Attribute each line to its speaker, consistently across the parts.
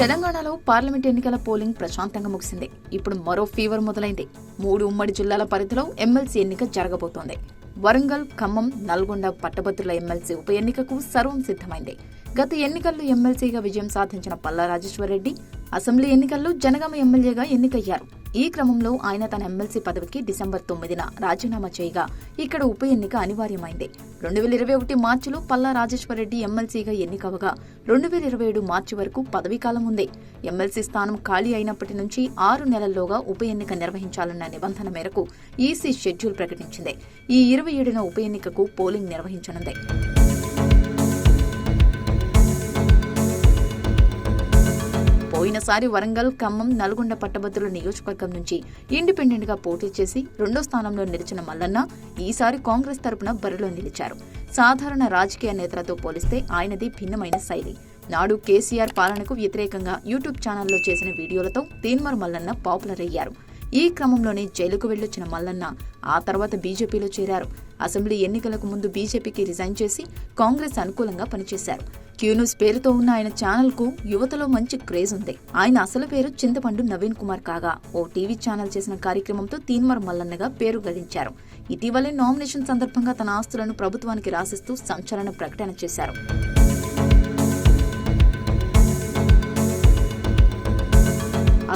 Speaker 1: తెలంగాణలో పార్లమెంట్ ఎన్నికల పోలింగ్ ప్రశాంతంగా ముగిసింది. ఇప్పుడు మరో ఫీవర్ మొదలైంది. మూడు ఉమ్మడి జిల్లాల పరిధిలో ఎమ్మెల్సీ ఎన్నిక జరగబోతోంది. వరంగల్ ఖమ్మం నల్గొండ పట్టభద్రుల ఎమ్మెల్సీ ఉప ఎన్నికకు సర్వం సిద్ధమైంది. గత ఎన్నికల్లో ఎమ్మెల్సీగా విజయం సాధించిన పల్లా రాజేశ్వరరెడ్డి అసెంబ్లీ ఎన్నికల్లో జనగామ ఎమ్మెల్యేగా ఎన్నికయ్యారు. ఈ క్రమంలో ఆయన తన ఎమ్మెల్సీ పదవికి డిసెంబర్ తొమ్మిదిన రాజీనామా చేయగా ఇక్కడ ఉప ఎన్నిక అనివార్యమైంది. రెండు వేల ఇరవై ఒకటి మార్చిలో పల్లా రాజేశ్వరరెడ్డి ఎమ్మెల్సీగా ఎన్నికవగా రెండు వేల ఇరవై ఏడు మార్చి వరకు పదవీకాలం ఉంది. ఎమ్మెల్సీ స్థానం ఖాళీ అయినప్పటి నుంచి ఆరు నెలల్లోగా ఉప ఎన్నిక నిర్వహించాలన్న నిబంధన మేరకు ఈసీ షెడ్యూల్ ప్రకటించింది. ఈ ఇరవై ఏడున ఉప ఎన్నికకు పోలింగ్ నిర్వహించనుంది. పోయినసారి వరంగల్ ఖమ్మం నల్గొండ పట్టభద్రుల నియోజకవర్గం నుంచి ఇండిపెండెంట్గా పోటీ చేసి రెండో స్థానంలో నిలిచిన మల్లన్న ఈసారి కాంగ్రెస్ తరపున బరిలో నిలిచారు. సాధారణ రాజకీయ నేతలతో పోలిస్తే ఆయనది భిన్నమైన శైలి. నాడు కేసీఆర్ పాలనకు వ్యతిరేకంగా యూట్యూబ్ ఛానల్లో చేసిన వీడియోలతో తీన్మర్ మల్లన్న పాపులర్ అయ్యారు. ఈ క్రమంలోనే జైలుకు వెళ్ళొచ్చిన మల్లన్న ఆ తర్వాత బీజేపీలో చేరారు. అసెంబ్లీ ఎన్నికలకు ముందు బీజేపీకి రిజైన్ చేసి కాంగ్రెస్ అనుకూలంగా పనిచేశారు. క్యూన్యూస్ పేరుతో ఉన్న ఆయన ఛానల్కు యువతలో మంచి క్రేజ్ ఉంది. ఆయన అసలు పేరు చింతపండు నవీన్ కుమార్ కాగా ఓ టీవీ ఛానల్ చేసిన కార్యక్రమంతో తీన్మర్ మల్లన్నగా పేరు గడించారు ఇటీవలే నామినేషన్ సందర్భంగా తన ఆస్తులను ప్రభుత్వానికి రాసిస్తూ సంచలన ప్రకటన చేశారు.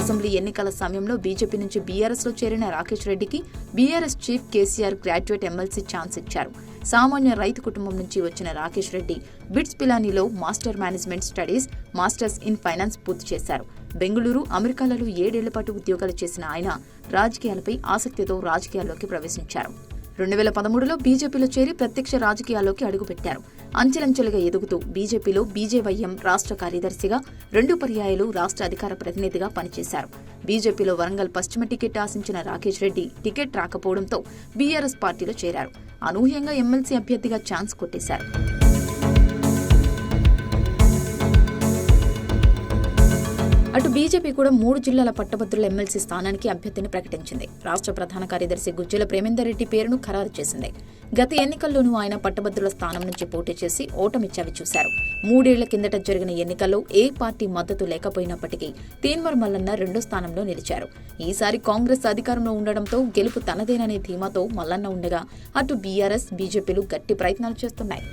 Speaker 1: అసెంబ్లీ ఎన్నికల సమయంలో బీజేపీ నుంచి బీఆర్ఎస్లో చేరిన రాకేష్ రెడ్డికి BRS chief KCR graduate MLC chance ఇచ్చారు. సామాన్య రైతు కుటుంబం నుంచి వచ్చిన Rakesh Reddy BITS పిలానీలో master management studies masters in finance పూర్తి చేశారు. బెంగళూరు అమెరికాలలో ఏడేళ్ళ పాటు ఉద్యోగాలు చేసిన ఆయన రాజకీయాలపై ఆసక్తితో రాజకీయాల్లోకి ప్రవేశించారు. రెండు వేల పదమూడులో బీజేపీలో చేరి ప్రత్యక్ష రాజకీయాల్లోకి అడుగుపెట్టారు. అంచెలంచెలుగా ఎదుగుతూ బీజేపీలో బీజేవైఎం రాష్ట్ర కార్యదర్శిగా రెండు పర్యాయాలు రాష్ట్ర అధికార ప్రతినిధిగా పనిచేశారు. బీజేపీలో వరంగల్ పశ్చిమ టికెట్ ఆశించిన రాకేష్ రెడ్డి టికెట్ రాకపోవడంతో బీఆర్ఎస్ పార్టీలో చేరారు. అనూహ్యంగా ఎమ్మెల్సీ అభ్యర్థిగా ఛాన్స్ కొట్టేశారు. అటు బీజేపీ కూడా మూడు జిల్లాల పట్టభద్రుల ఎమ్మెల్సీ స్థానానికి అభ్యర్థిని ప్రకటించింది. రాష్ట్ర ప్రధాన కార్యదర్శి గుజ్జల ప్రేమేందర్ రెడ్డి పేరును ఖరారు చేసింది. గత ఎన్నికల్లోనూ ఆయన పట్టభద్రుల స్థానం నుంచి పోటీ చేసి ఓటమి చవిచూశారు మూడేళ్ళ కిందట జరిగిన ఎన్నికల్లో ఏ పార్టీ మద్దతు లేకపోయినప్పటికీ తీన్మర్ మల్లన్న రెండో స్థానంలో నిలిచారు. ఈసారి కాంగ్రెస్ అధికారంలో ఉండడంతో గెలుపు తనదేననే ధీమాతో మల్లన్న ఉండగా అటు బీఆర్ఎస్ బీజేపీలు గట్టి ప్రయత్నాలు చేస్తున్నాయి.